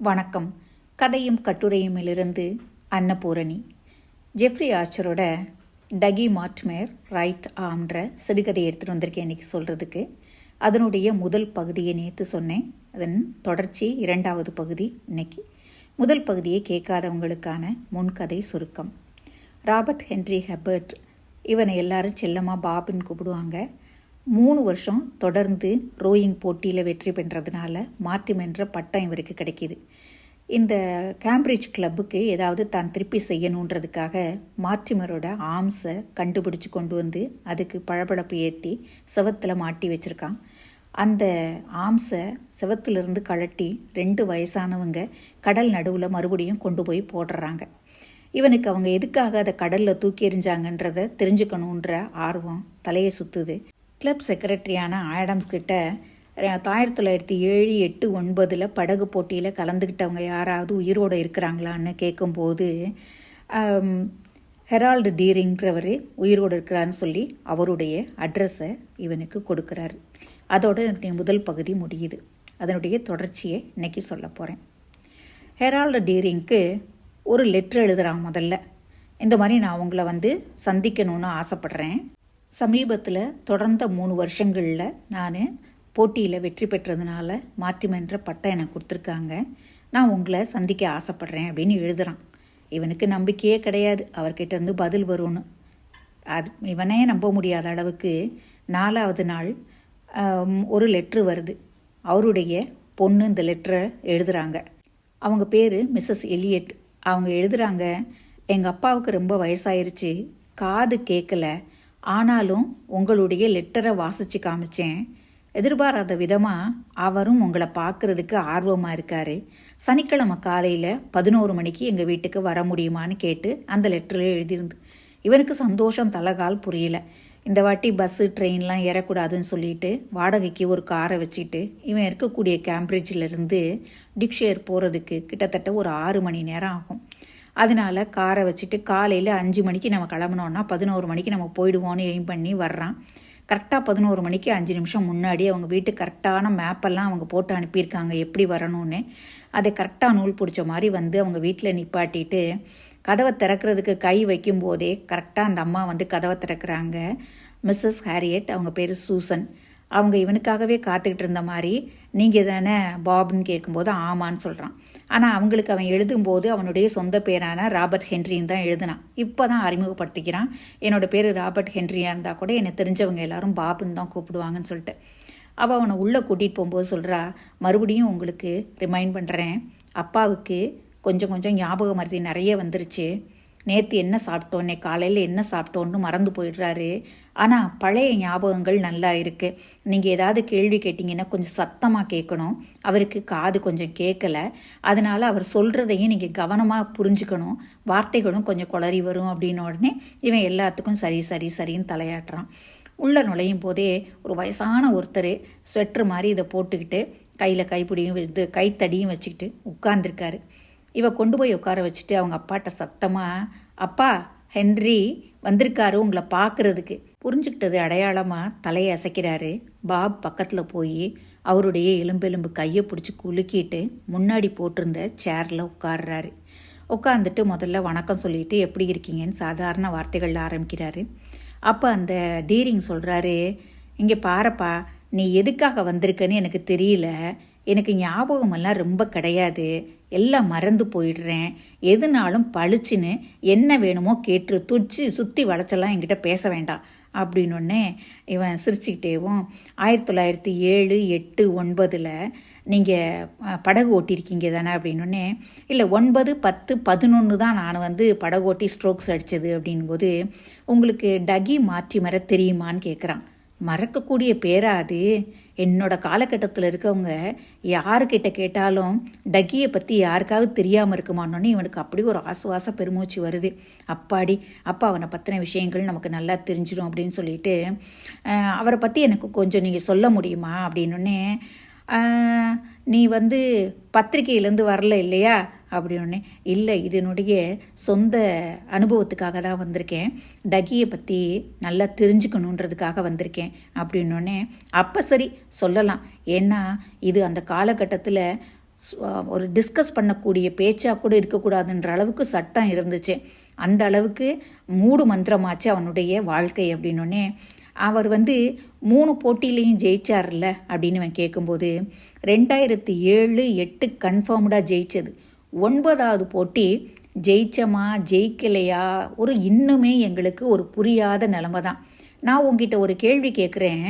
வணக்கம். கதையும் கட்டுரையுமிலிருந்து அன்னபூரணி. ஜெஃப்ரி ஆர்ச்சரோட டகி மாட்மேர் ரைட் ஆம்ன்ற சிறுகதை எடுத்துகிட்டு வந்திருக்கேன் இன்றைக்கி சொல்கிறதுக்கு அதனுடைய முதல் பகுதியை நேற்று சொன்னேன். அதன் தொடர்ச்சி இரண்டாவது பகுதி இன்னைக்கு. முதல் பகுதியை கேட்காதவங்களுக்கான முன்கதை சுருக்கம். ராபர்ட் ஹென்ரி ஹெபர்ட் இவனை எல்லாரும் செல்லமாக பாபுன்னு கூப்பிடுவாங்க. மூணு வருஷம் தொடர்ந்து ரோயிங் போட்டியில் வெற்றி பெற்றதுனால மார்டிம் என்ற பட்டம் இவருக்கு கிடைக்கிது. இந்த கேம்பிரிட்ஜ் கிளப்புக்கு ஏதாவது தான் திருப்பி செய்யணுன்றதுக்காக மார்டிமரோட ஆம்ஸை கண்டுபிடிச்சு கொண்டு வந்து அதுக்கு பளபளப்பு ஏற்றி செவத்தில் மாட்டி வச்சுருக்கான். அந்த ஆம்ஸை செவத்திலிருந்து கழட்டி ரெண்டு வயசானவங்க கடல் நடுவில் மறுபடியும் கொண்டு போய் போடுறாங்க இவனுக்கு அவங்க எதுக்காக அதை கடலில் தூக்கி எறிஞ்சாங்கன்றதை தெரிஞ்சுக்கணுன்ற ஆர்வம் தலையை சுற்றுது கிளப் செக்ரட்டரியான ஆடம்ஸ் கிட்ட ஆயிரத்தி தொள்ளாயிரத்தி ஏழு எட்டு ஒன்பதில் படகு போட்டியில் கலந்துக்கிட்டவங்க யாராவது உயிரோடு இருக்கிறாங்களான்னு கேட்கும்போது ஹெரால்டு டீரிங்கிறவர் உயிரோடு இருக்கிறான்னு சொல்லி அவருடைய அட்ரஸை இவனுக்கு கொடுக்குறாரு. அதோட என்னுடைய முதல் பகுதி முடியுது. அதனுடைய தொடர்ச்சியை இன்னைக்கு சொல்ல போகிறேன் ஹெரால்டு டீரிங்க்கு ஒரு லெட்ரு எழுதுகிறான் முதல்ல. இந்த மாதிரி நான் உங்களை வந்து சந்திக்கணும்னு ஆசைப்பட்றேன். சமீபத்தில் தொடர்ந்த மூணு வருஷங்களில் நான் போட்டியில் வெற்றி பெற்றதுனால மாற்றிமன்ற பட்டம் எனக்கு கொடுத்துருக்காங்க. நான் உங்களை சந்திக்க ஆசைப்பட்றேன் அப்படின்னு எழுதுகிறான் இவனுக்கு நம்பிக்கையே கிடையாது. அவர்கிட்ட இருந்து பதில் வரும்னு. அது இவனே நம்ப முடியாத அளவுக்கு நாலாவது நாள் ஒரு லெட்ரு வருது. அவருடைய பொண்ணு இந்த லெட்டரை எழுதுகிறாங்க அவங்க பேர் மிஸ்ஸஸ் எலியட் அவங்க எழுதுகிறாங்க எங்கள் அப்பாவுக்கு ரொம்ப வயசாயிருச்சு. காது கேட்கல ஆனாலும் உங்களுடைய லெட்டரை வாசித்து காமிச்சேன். எதிர்பாராத விதமாக அவரும் உங்களை பார்க்குறதுக்கு ஆர்வமாக இருக்கார். சனிக்கிழமை காலையில் பதினோரு மணிக்கு எங்கள் வீட்டுக்கு வர முடியுமான்னு கேட்டு அந்த லெட்டரில் எழுதியிருந்து இவனுக்கு சந்தோஷம் தலகால் புரியல. இந்த வாட்டி பஸ்ஸு ட்ரெயின்லாம் ஏறக்கூடாதுன்னு சொல்லிட்டு வாடகைக்கு ஒரு காரை வச்சுட்டு இவன் இருக்கக்கூடிய கேம்பிரிட்ஜிலேருந்து டிக்ஷேர் போகிறதுக்கு கிட்டத்தட்ட ஒரு ஆறு மணி நேரம் ஆகும். அதனால காரை வச்சுட்டு காலையில் அஞ்சு மணிக்கு நம்ம கிளம்புனோன்னா பதினோரு மணிக்கு நம்ம போயிடுவோன்னு எய்ம் பண்ணி வர்றான். கரெக்டாக பதினோரு மணிக்கு அஞ்சு நிமிஷம் முன்னாடி அவங்க வீட்டு கரெக்டான மேப்பெல்லாம் அவங்க போட்டு அனுப்பியிருக்காங்க எப்படி வரணும்னு. அதை கரெக்டாக நூல் பிடிச்ச மாதிரி வந்து அவங்க வீட்டில் நிப்பாட்டிட்டு கதவை திறக்கிறதுக்கு கை வைக்கும் போதே கரெக்டாக அந்த அம்மா வந்து கதவை திறக்கிறாங்க. மிஸ்ஸஸ் ஹேரியட் அவங்க பேர் சூசன். அவங்க இவனுக்காகவே காத்துக்கிட்டு இருந்த மாதிரி நீங்கள் தானே பாபுன்னு கேட்கும்போது ஆமான்னு சொல்கிறான் ஆனால் அவங்களுக்கு அவன் எழுதும்போது அவனுடைய சொந்த பேரான ராபர்ட் ஹென்ரின்னு தான் எழுதினான். இப்போ தான் அறிமுகப்படுத்திக்கிறான். என்னோடய பேர் ராபர்ட் ஹென்ரியாக இருந்தால் கூட என்னை தெரிஞ்சவங்க எல்லாரும் பாபுன்னு தான் கூப்பிடுவாங்கன்னு சொல்லிட்டு. அவள் அவனை உள்ளே கூட்டிகிட்டு போகும்போது சொல்கிறா மறுபடியும் உங்களுக்கு ரிமைண்ட் பண்ணுறேன் அப்பாவுக்கு கொஞ்சம் கொஞ்சம் ஞாபகம் மருதி நிறைய வந்துருச்சு. நேற்று என்ன சாப்பிட்டோம் இன்னைக்கு காலையில் என்ன சாப்பிட்டோன்னு மறந்து போயிடுறாரு. ஆனால் பழைய ஞாபகங்கள் நல்லா இருக்குது நீங்கள் ஏதாவது கேள்வி கேட்டிங்கன்னா கொஞ்சம் சத்தமாக கேட்கணும். அவருக்கு காது கொஞ்சம் கேட்கல. அதனால் அவர் சொல்கிறதையும் நீங்கள் கவனமாக புரிஞ்சுக்கணும். வார்த்தைகளும் கொஞ்சம் குளறி வரும் அப்படின்ன உடனே இவன் எல்லாத்துக்கும் சரி சரி சரின்னு தலையாட்டுறான். உள்ளே நுழையும் போதே ஒரு வயசான ஒருத்தர் ஸ்வெட்ரு மாதிரி இதை போட்டுக்கிட்டு கையில் கைப்பிடியும் இது கைத்தடியும் வச்சுக்கிட்டு உட்கார்ந்துருக்காரு. இவ கொண்டு போய் உட்கார வச்சுட்டு அவங்க அப்பாட்ட சத்தமாக அப்பா ஹென்ரி வந்திருக்காரு உங்களை பார்க்குறதுக்கு புரிஞ்சுக்கிட்டது அடையாளமாக தலையை அசைக்கிறாரு. பாப் பக்கத்தில் போய் அவருடைய எலும்பெலும்பு கையை பிடிச்சி குலுக்கிட்டு முன்னாடி போட்டிருந்த சேரில் உட்காடுறாரு உட்காந்துட்டு முதல்ல வணக்கம் சொல்லிட்டு எப்படி இருக்கீங்கன்னு சாதாரண வார்த்தைகளில் ஆரம்பிக்கிறாரு. அப்போ அந்த டீரிங் சொல்கிறாரு இங்கே பாருப்பா நீ எதுக்காக வந்திருக்கன்னு எனக்கு தெரியல. எனக்கு ஞாபகமெல்லாம் ரொம்ப கிடையாது. எல்லாம் மறந்து போயிடுறேன். எதுனாலும் பளிச்சுன்னு என்ன வேணுமோ கேட்டு துச்சு சுற்றி வளைச்செல்லாம் என்கிட்ட பேச வேண்டாம். அப்படின்னொடனே இவன் சிரிச்சுக்கிட்டேவும் ஆயிரத்தி தொள்ளாயிரத்தி ஏழு எட்டு ஒன்பதில் நீங்கள் படகு ஓட்டியிருக்கீங்க தானே? அப்படின்னொடனே இல்லை ஒன்பது பத்து பதினொன்று தான் நான் வந்து படகு ஓட்டி ஸ்ட்ரோக்ஸ் அடித்தது அப்படின்போது உங்களுக்கு டகி மாற்றி மர தெரியுமான்னு கேட்குறான் மறக்கக்கூடிய பேரா அது? என்னோட காலகட்டத்தில் இருக்கவங்க யாருக்கிட்ட கேட்டாலும் டக்கியை பற்றி யாருக்காவது தெரியாமல் இருக்குமானோன்னு இவனுக்கு அப்படி ஒரு ஆசுவாச பெருமூச்சு வருது. அப்பாடி அப்பா அவனை பற்றின விஷயங்கள் நமக்கு நல்லா தெரிஞ்சிடும் அப்படின்னு சொல்லிட்டு அவரை பற்றி எனக்கு கொஞ்சம் நீங்கள் சொல்ல முடியுமா அப்படின்னொன்னே நீ வந்து பத்திரிகையிலேருந்து வரல இல்லையா? அப்படின்னே இல்லை இதனுடைய சொந்த அனுபவத்துக்காக தான் வந்திருக்கேன். டகியை பற்றி நல்லா தெரிஞ்சுக்கணுன்றதுக்காக வந்திருக்கேன். அப்படின்னோடனே அப்போ சரி சொல்லலாம். ஏன்னா இது அந்த காலகட்டத்தில் ஒரு டிஸ்கஸ் பண்ணக்கூடிய பேச்சாக கூட இருக்கக்கூடாதுன்ற அளவுக்கு சட்டம் இருந்துச்சு. அந்த அளவுக்கு மூடு மந்திரமாச்சு அவனுடைய வாழ்க்கை அப்படின்னோடனே அவர் வந்து மூணு போட்டியிலையும் ஜெயிச்சார்ல அப்படின்னு அவன் கேட்கும்போது ரெண்டாயிரத்தி ஏழு எட்டு கன்ஃபார்ம்டாக ஜெயிச்சது. ஒன்பதாவது போட்டி ஜெயிச்சமா ஜெயிக்கலையா? ஒரு இன்னுமே எங்களுக்கு ஒரு புரியாத நிலமை தான். நான் உங்ககிட்ட ஒரு கேள்வி கேட்குறேன்.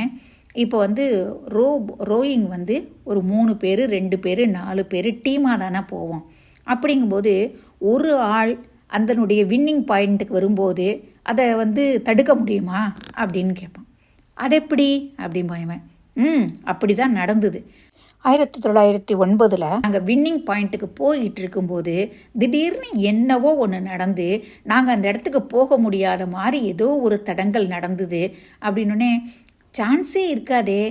இப்போ வந்து ரோ ரோயிங் வந்து ஒரு மூணு பேர் ரெண்டு பேர் நாலு பேர் டீமாக தானே போவோம். அப்படிங்கும்போது ஒரு ஆள் அதனுடைய வின்னிங் பாயிண்ட்டுக்கு வரும்போது அதை வந்து தடுக்க முடியுமா? அப்படின்னு கேட்பான். அது எப்படி? அப்படிம்பான் ம் அப்படி தான் நடந்தது. ஆயிரத்தி தொள்ளாயிரத்தி ஒன்பதில் நாங்கள் வின்னிங் பாயிண்ட்டுக்கு போய்கிட்டு இருக்கும்போது திடீர்னு என்னவோ ஒன்று நடந்து நாங்கள் அந்த இடத்துக்கு போக முடியாத மாதிரி ஏதோ ஒரு தடங்கல் நடந்தது. அப்படின்னோடனே சான்ஸே இருக்காதே.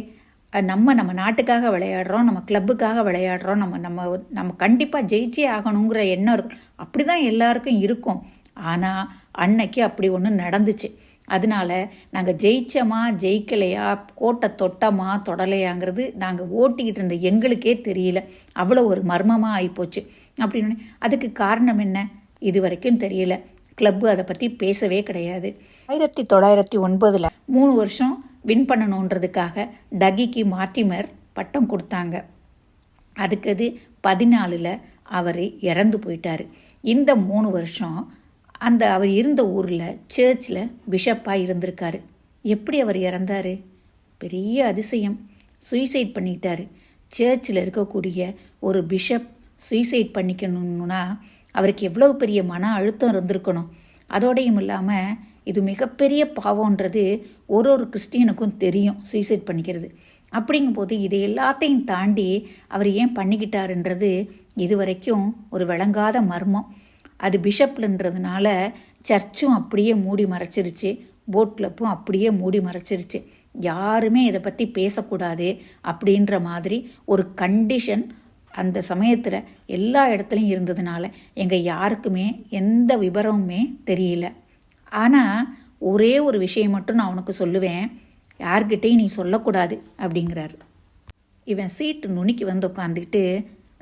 நம்ம நம்ம நாட்டுக்காக விளையாடுறோம் நம்ம கிளப்புக்காக விளையாடுறோம் நம்ம நம்ம நம்ம கண்டிப்பாக ஜெயிச்சே ஆகணுங்கிற எண்ணம் இருக்கும். அப்படி தான் எல்லாருக்கும் இருக்கும். ஆனால் அன்னைக்கு அப்படி ஒன்று நடந்துச்சு. அதனால நாங்கள் ஜெயிச்சோமா ஜெயிக்கலையா கோட்டை தொட்டமா தொடலையாங்கிறது நாங்கள் ஓட்டிக்கிட்டு இருந்த எங்களுக்கே தெரியல. அவ்வளோ ஒரு மர்மமாக ஆகிப்போச்சு அப்படின்னு அதுக்கு காரணம் என்ன? இது வரைக்கும் தெரியல. கிளப்பு அதை பற்றி பேசவே கிடையாது. ஆயிரத்தி தொள்ளாயிரத்தி ஒன்பதில் மூணு வருஷம் வின் பண்ணணுன்றதுக்காக டகிக்கு மார்டிமர் பட்டம் கொடுத்தாங்க. அதுக்கு அது பதினாலில் அவர் இறந்து போயிட்டார். இந்த மூணு வருஷம் அந்த அவர் இருந்த ஊரில் சர்ச்சில் பிஷப்பாக இருந்திருக்காரு. எப்படி அவர் இறந்தார்? பெரிய அதிசயம். சுயசைட் பண்ணிட்டார். சர்ச்சில் இருக்கக்கூடிய ஒரு பிஷப் சுயசைட் பண்ணிக்கணும்னா அவருக்கு எவ்வளோ பெரிய மன அழுத்தம் இருந்திருக்கணும். அதோடையும் இல்லாமல் இது மிகப்பெரிய பாவம்ன்றது ஒரு ஒரு கிறிஸ்டியனுக்கும் தெரியும் சுயசைட் பண்ணிக்கிறது. அப்படிங்கும்போது இது எல்லாத்தையும் தாண்டி அவர் ஏன் பண்ணிக்கிட்டாருன்றது இது வரைக்கும் ஒரு விளங்காத மர்மம். அது பிஷப்லன்றதுனால சர்ச்சும் அப்படியே மூடி மறைச்சிருச்சு போட் கிளப்பும் அப்படியே மூடி மறைச்சிருச்சு. யாருமே இதை பற்றி பேசக்கூடாது அப்படின்ற மாதிரி ஒரு கண்டிஷன் அந்த சமயத்தில் எல்லா இடத்துலையும் இருந்ததுனால எங்கள் யாருக்குமே எந்த விவரமுமே தெரியல. ஆனால் ஒரே ஒரு விஷயம் மட்டும் நான் உனக்கு சொல்லுவேன். யார்கிட்டையும் நீ சொல்லக்கூடாது அப்படிங்கிறாரு. இவன் சீட்டு நுணுக்கி வந்து உட்காந்துக்கிட்டு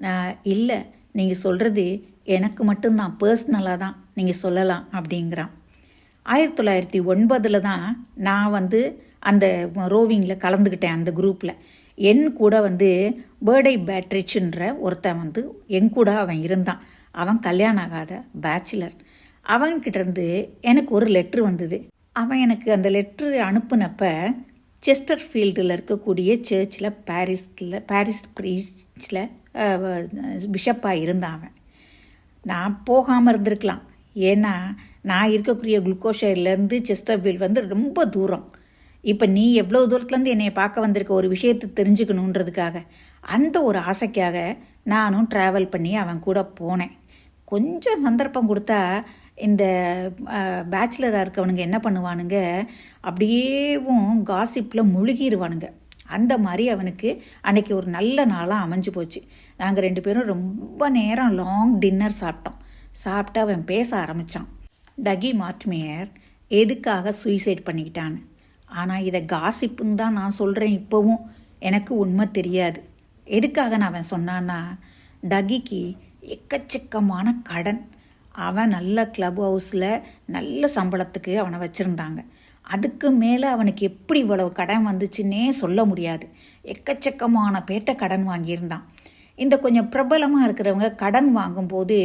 நான் இல்லை நீங்கள் சொல்கிறது எனக்கு மட்டும்தான் பர்சனலாக தான் நீங்கள் சொல்லலாம் அப்படிங்கிறான். ஆயிரத்தி தொள்ளாயிரத்தி ஒன்பதில் தான் நான் வந்து அந்த ரோவிங்கில் கலந்துக்கிட்டேன் அந்த குரூப்பில் என் கூட வந்து பேர்டை பேட்ரிச்சுன்ற ஒருத்தன் வந்து என் கூட அவன் இருந்தான். அவன் கல்யாணம் ஆகாத பேச்சுலர் அவன்கிட்டருந்து எனக்கு ஒரு லெட்ரு வந்தது. அவன் எனக்கு அந்த லெட்ரு அனுப்புனப்ப செஸ்டர் ஃபீல்டில் இருக்கக்கூடிய சர்ச்சில் பாரிஸில் பாரிஸ் பிரீச்சில் பிஷப்பாக இருந்தான் அவன். நான் போகாமல் இருந்திருக்கலாம். ஏன்னா நான் இருக்கக்கூடிய குளுக்கோஷைலேருந்து செஸ்டர்ஃபீல்ட் வந்து ரொம்ப தூரம். இப்போ நீ எவ்வளோ தூரத்துலேருந்து என்னை பார்க்க வந்திருக்க ஒரு விஷயத்தை தெரிஞ்சுக்கணுன்றதுக்காக அந்த ஒரு ஆசைக்காக நானும் ட்ராவல் பண்ணி அவன் கூட போனேன். கொஞ்சம் சந்தர்ப்பம் கொடுத்தா இந்த பேச்சுலராக இருக்கவனுங்க என்ன பண்ணுவானுங்க? அப்படியேவும் காசிப்பில் முழுகிடுவானுங்க அந்த மாதிரி அவனுக்கு அன்னைக்கு ஒரு நல்ல நாளாக அமைஞ்சு போச்சு. நாங்கள் ரெண்டு பேரும் ரொம்ப நேரம் லாங் டின்னர் சாப்பிட்டோம். சாப்பிட்டு அவன் பேச ஆரம்பித்தான் டகி மாட்மியர் எதுக்காக சூசைட் பண்ணிக்கிட்டான்னு. ஆனால் இதை காசிப்புன்னு தான் நான் சொல்கிறேன் இப்போவும். எனக்கு உண்மை தெரியாது. எதுக்காக நான் அவன் சொன்னான்னா டகிக்கு எக்கச்சக்கமான கடன். அவன் நல்ல கிளப் ஹவுஸில் நல்ல சம்பளத்துக்கு அவனை வச்சுருந்தாங்க. அதுக்கு மேலே அவனுக்கு எப்படி இவ்வளவு கடன் வந்துச்சுன்னே சொல்ல முடியாது. எக்கச்சக்கமான பேட்ட கடன் வாங்கியிருந்தான். இந்த கொஞ்சம் பிரபலமாக இருக்கிறவங்க கடன் வாங்கும்போது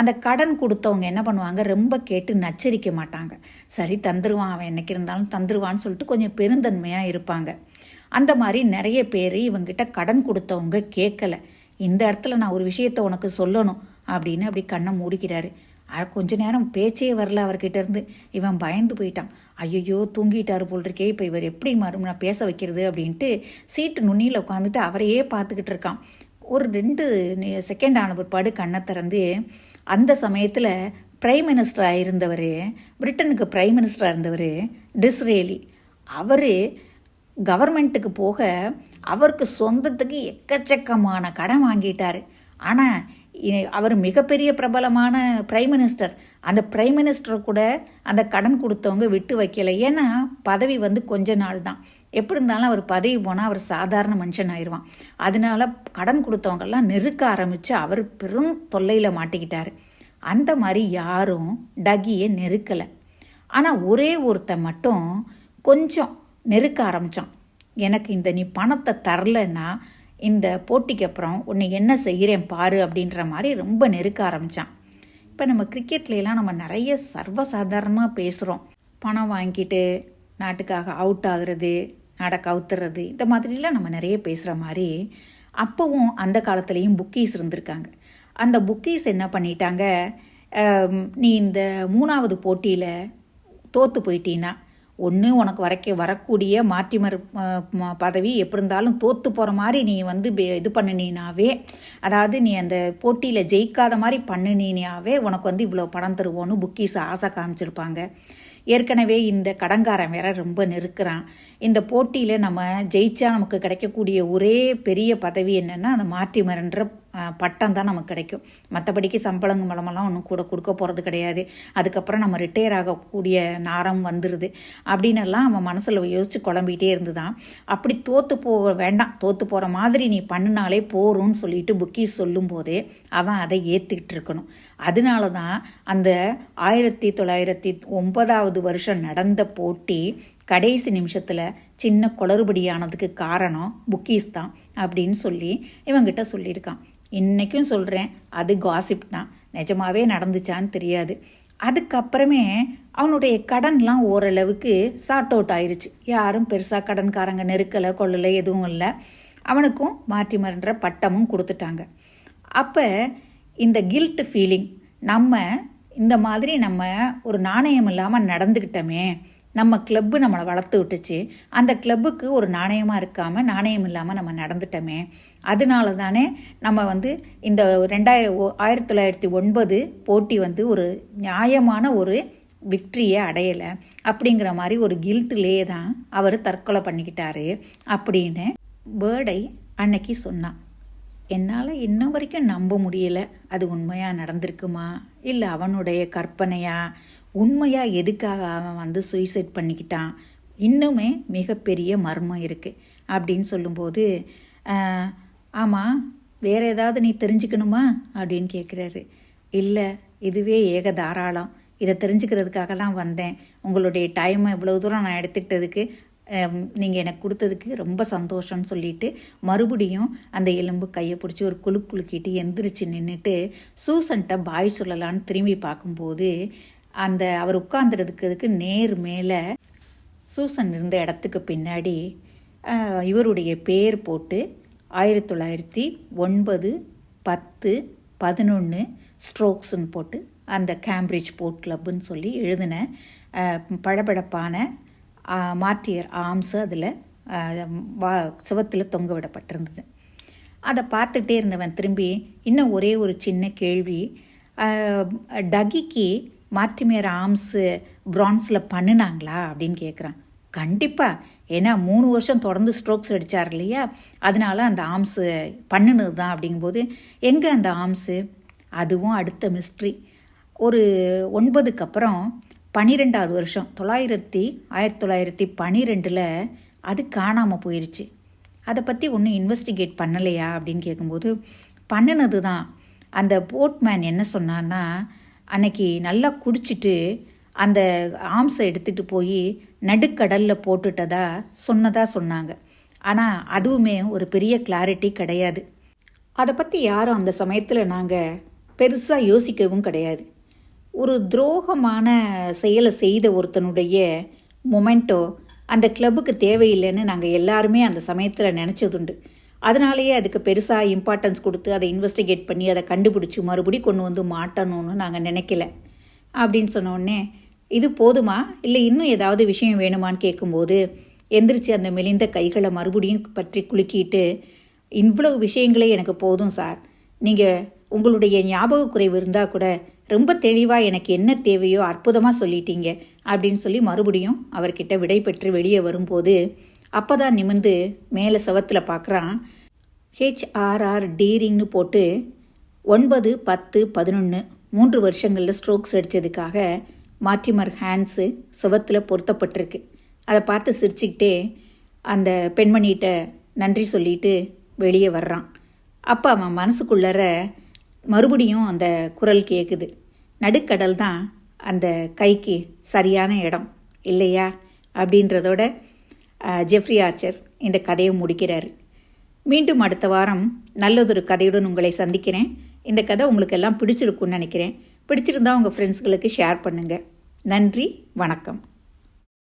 அந்த கடன் கொடுத்தவங்க என்ன பண்ணுவாங்க? ரொம்ப கேட்டு நச்சரிக்க மாட்டாங்க. சரி தந்துருவான் அவன் என்னைக்கு இருந்தாலும் தந்துருவான்னு சொல்லிட்டு கொஞ்சம் பெருந்தன்மையாக இருப்பாங்க. அந்த மாதிரி நிறைய பேர் இவங்கிட்ட கடன் கொடுத்தவங்க கேட்கல இந்த இடத்துல நான் ஒரு விஷயத்த உனக்கு சொல்லணும் அப்படின்னு அப்படி கண்ணை மூடிக்கிறாரு. கொஞ்ச நேரம் பேச்சே வரல அவர்கிட்ட இருந்து. இவன் பயந்து போயிட்டான். ஐயோ தூங்கிட்டாரு போல் இருக்கே இப்போ இவர் எப்படி மறுபடியும் நான் பேச வைக்கிறது அப்படின்ட்டு சீட்டு நுண்ணியில் உட்காந்துட்டு அவரையே பார்த்துக்கிட்டு இருக்கான். ஒரு ரெண்டு செகண்ட் ஆன பிற்பாடு கண்ணை திறந்து அந்த சமயத்தில் பிரைம் மினிஸ்டராக இருந்தவர் பிரிட்டனுக்கு பிரைம் மினிஸ்டராக இருந்தவர் டிஸ்ரேலி. அவர் கவர்மெண்ட்டுக்கு போக அவருக்கு சொந்தத்துக்கு எக்கச்சக்கமான கடன் வாங்கிட்டார். ஆனால் அவர் மிகப்பெரிய பிரபலமான பிரைம் மினிஸ்டர் அந்த பிரைம் மினிஸ்டர் கூட அந்த கடன் கொடுத்தவங்க விட்டு வைக்கலை. ஏன்னா பதவி வந்து கொஞ்ச நாள் தான் எப்படி இருந்தாலும் அவர் பதவி போனால் அவர் சாதாரண மனுஷன் ஆயிடுவான். அதனால கடன் கொடுத்தவங்கெல்லாம் நெருக்க ஆரம்பித்து அவர் பெரும் தொல்லையில் மாட்டிக்கிட்டார். அந்த மாதிரி யாரும் டகியை நெருக்கலை. ஆனால் ஒரே ஒருத்தன் மட்டும் கொஞ்சம் நெருக்க ஆரம்பித்தான் எனக்கு இந்த நீ பணத்தை தரலன்னா இந்த போட்டிக்கு அப்புறம் உன்னை என்ன செய்கிறேன் பாரு அப்படின்ற மாதிரி ரொம்ப நெருக்க ஆரம்பித்தான் இப்போ நம்ம கிரிக்கெட்லாம் நம்ம நிறைய சர்வசாதாரணமாக பேசுகிறோம் பணம் வாங்கிட்டு நாட்டுக்காக அவுட் ஆகுறது நாடை கவுத்துறது இந்த மாதிரிலாம் நம்ம நிறைய பேசுகிற மாதிரி அப்போவும் அந்த காலத்துலேயும் புக்கீஸ் இருந்திருக்காங்க. அந்த புக்கீஸ் என்ன பண்ணிட்டாங்க? நீ இந்த மூணாவது போட்டியில் தோற்று போயிட்டீன்னா ஒன்று உனக்கு வரைக்க வரக்கூடிய மாற்றிமர் பதவி எப்படி இருந்தாலும் தோற்று போகிற மாதிரி நீ வந்து பே- இது பண்ணினீனாவே அதாவது நீ அந்த போட்டியில் ஜெயிக்காத மாதிரி பண்ணினீனாவே உனக்கு வந்து இவ்வளோ பணம் தருவோன்னு புக்கீஸ் ஆசை காமிச்சிருப்பாங்க. ஏற்கனவே இந்த கடங்காரன் வேற ரொம்ப நெருக்கிறான். இந்த போட்டியில் நம்ம ஜெயிச்சா நமக்கு கிடைக்கக்கூடிய ஒரே பெரிய பதவி என்னென்னா அந்த மாற்றி மரன்ற பட்டம் தான் நமக்கு கிடைக்கும். மற்றபடிக்கு சம்பளங்க மூலமெல்லாம் ஒன்றும் கூட கொடுக்க போகிறது கிடையாது. அதுக்கப்புறம் நம்ம ரிட்டையர் ஆகக்கூடிய நாரம் வந்துடுது அப்படின்னெல்லாம் அவன் மனசில் யோசித்து குழம்பிகிட்டே இருந்துதான். அப்படி தோற்று போக வேண்டாம். தோற்று போகிற மாதிரி நீ பண்ணினாலே போகிறோன்னு சொல்லிட்டு புக்கீஸ் சொல்லும்போதே அவன் அதை ஏற்றுக்கிட்டு இருக்கணும். அதனால தான் அந்த ஆயிரத்தி தொள்ளாயிரத்தி ஒன்பதாவது வருஷம் நடந்த போட்டி கடைசி நிமிஷத்தில் சின்ன குளறுபடியானதுக்கு காரணம் புக்கீஸ் தான் அப்படின்னு சொல்லி இவங்கிட்ட சொல்லியிருக்கான். இன்றைக்கும் சொல்கிறேன் அது காசிப் தான். நிஜமாகவே நடந்துச்சான்னு தெரியாது. அதுக்கப்புறமே அவனுடைய கடன்லாம் ஓரளவுக்கு சார்ட் அவுட் ஆயிடுச்சு யாரும் பெருசாக கடன்காரங்க நெருக்கலை கொள்ளலை எதுவும் இல்லை. அவனுக்கும் மாற்றி மருன்ற பட்டமும் கொடுத்துட்டாங்க. அப்போ இந்த கில்ட் ஃபீலிங் நம்ம இந்த மாதிரி நம்ம ஒரு நாணயம் இல்லாமல் நடந்துக்கிட்டோமே நம்ம கிளப்பு நம்மளை வளர்த்து விட்டுச்சு. அந்த கிளப்புக்கு ஒரு நாணயமாக இருக்காமல் நாணயம் இல்லாமல் நம்ம நடந்துட்டோமே. அதனால தானே நம்ம வந்து இந்த ரெண்டாயிரம் ஆயிரத்தி தொள்ளாயிரத்தி ஒன்பது போட்டி வந்து ஒரு நியாயமான ஒரு விக்ட்ரியை அடையலை. அப்படிங்கிற மாதிரி ஒரு கில்ட்டிலே தான் அவர் தற்கொலை பண்ணிக்கிட்டாரு அப்படின்னு பேர்டை அன்னைக்கு சொன்னான் என்னால் இன்ன வரைக்கும் நம்ப முடியல. அது உண்மையாக நடந்திருக்குமா? இல்லை அவனுடைய கற்பனையா? உண்மையாக எதுக்காக அவன் வந்து சூசைட் பண்ணிக்கிட்டான்? இன்னுமே மிகப்பெரிய மர்மம் இருக்குது அப்படின்னு சொல்லும்போது ஆமாம் வேறு ஏதாவது நீ தெரிஞ்சுக்கணுமா? அப்படின்னு கேட்குறாரு இல்லை இதுவே ஏக தாராளம். இதை தெரிஞ்சுக்கிறதுக்காக தான் வந்தேன். உங்களுடைய டைமை இவ்வளோ தூரம் நான் எடுத்துக்கிட்டதுக்கு நீங்கள் எனக்கு கொடுத்ததுக்கு ரொம்ப சந்தோஷம்னு சொல்லிட்டு மறுபடியும் அந்த எலும்பு கையை பிடிச்சி ஒரு குழு குலுக்கிட்டு எந்திரிச்சு நின்றுட்டு சூசன்ட்ட பாய் சொல்லலான்னு திரும்பி பார்க்கும்போது அந்த அவர் உட்கார்ந்துருக்கிறதுக்கு நேர் மேலே சூசன் இருந்த இடத்துக்கு பின்னாடி இவருடைய பேர் போட்டு ஆயிரத்தி தொள்ளாயிரத்தி ஒன்பது பத்து பதினொன்று ஸ்ட்ரோக்ஸ்ன்னு போட்டு அந்த கேம்பிரிட்ஜ் போர்ட் கிளப்புன்னு சொல்லி எழுதின பழபழப்பான மார்டியர் ஆர்ம்ஸு ஆர்ம்ஸ் அதில் வா சுவத்தில் தொங்க விடப்பட்டிருந்தது. அதை பார்த்துக்கிட்டே இருந்தவன் திரும்பி இன்னும் ஒரே ஒரு சின்ன கேள்வி டகிக்கு மார்டிமேர் ஆர்ம்ஸு பிரான்ஸில் பண்ணுனாங்களா அப்படின்னு கேட்குறான் கண்டிப்பாக ஏன்னா மூணு வருஷம் தொடர்ந்து ஸ்ட்ரோக்ஸ் அடித்தார் இல்லையா? அதனால அந்த ஆர்ம்ஸு பண்ணினது தான் அப்படிங்கும்போது எங்கே அந்த ஆர்ம்ஸு அதுவும் அடுத்த மிஸ்ட்ரி ஒரு ஒன்பதுக்கு அப்புறம் பன்னிரெண்டாவது வருஷம் தொள்ளாயிரத்தி ஆயிரத்தி தொள்ளாயிரத்தி பன்னிரெண்டில் அது காணாமல் போயிடுச்சு அதை பற்றி ஒன்றும் இன்வெஸ்டிகேட் பண்ணலையா அப்படின்னு கேட்கும்போது பண்ணினது தான் அந்த போட்மேன் என்ன சொன்னான்னா அன்னைக்கு நல்லா குடிச்சிட்டு அந்த ஆம்ஸை எடுத்துகிட்டு போய் நடுக்கடலில் போட்டுட்டதா சொன்னதாக சொன்னாங்க. ஆனால் அதுவுமே ஒரு பெரிய கிளாரிட்டி கிடையாது. அதை பற்றி யாரும் அந்த சமயத்தில் நாங்கள் பெருசாக யோசிக்கவும் கிடையாது. ஒரு துரோகமான செயலை செய்த ஒருத்தனுடைய மொமெண்ட்டோ அந்த கிளப்புக்கு தேவையில்லைன்னு நாங்கள் எல்லாருமே அந்த சமயத்தில் நினச்சதுண்டு. அதனாலேயே அதுக்கு பெருசாக இம்பார்ட்டன்ஸ் கொடுத்து அதை இன்வெஸ்டிகேட் பண்ணி அதை கண்டுபிடிச்சி மறுபடி கொண்டு வந்து மாட்டணும்னு நாங்கள் நினைக்கல. அப்படின்னு சொன்னோடனே இது போதுமா? இல்லை இன்னும் ஏதாவது விஷயம் வேணுமான்னு கேட்கும்போது எந்திரிச்சு அந்த மெலிந்த கைகளை மறுபடியும் பற்றி குலுக்கிட்டு இவ்வளவு விஷயங்களே எனக்கு போதும் சார். நீங்கள் உங்களுடைய ஞாபக குறைவு இருந்தால் கூட ரொம்ப தெளிவாக எனக்கு என்ன தேவையோ அற்புதமாக சொல்லிட்டீங்க அப்படின்னு சொல்லி மறுபடியும் அவர்கிட்ட விடை பெற்று வெளியே வரும்போது அப்போ தான் நிமிந்து மேலே சவத்தில் பார்க்குறான் ஹெச்ஆர்ஆர் டீரிங்னு போட்டு ஒன்பது பத்து பதினொன்று மூன்று வருஷங்களில் ஸ்ட்ரோக்ஸ் அடித்ததுக்காக மார்டிமர் ஹேண்ட்ஸு சுவத்தில் பொருத்தப்பட்டிருக்கு. அதை பார்த்து சிரிச்சுக்கிட்டே அந்த பெண்மணிகிட்ட நன்றி சொல்லிட்டு வெளியே வர்றான். அப்போ அவன் மனசுக்குள்ளற மறுபடியும் அந்த குரல் கேட்குது நடுக்கடல் தான் அந்த கைக்கு சரியான இடம் இல்லையா? அப்படின்றதோட ஜெஃப்ரி ஆர்ச்சர் இந்த கதையை முடிக்கிறார். மீண்டும் அடுத்த வாரம் நல்லதொரு கதையுடன் உங்களை சந்திக்கிறேன். இந்த கதை உங்களுக்கு எல்லாம் பிடிச்சிருக்குன்னு நினைக்கிறேன். பிடிச்சிருந்தா உங்கள் ஃப்ரெண்ட்ஸ்களுக்கு ஷேர் பண்ணுங்கள் நன்றி வணக்கம்.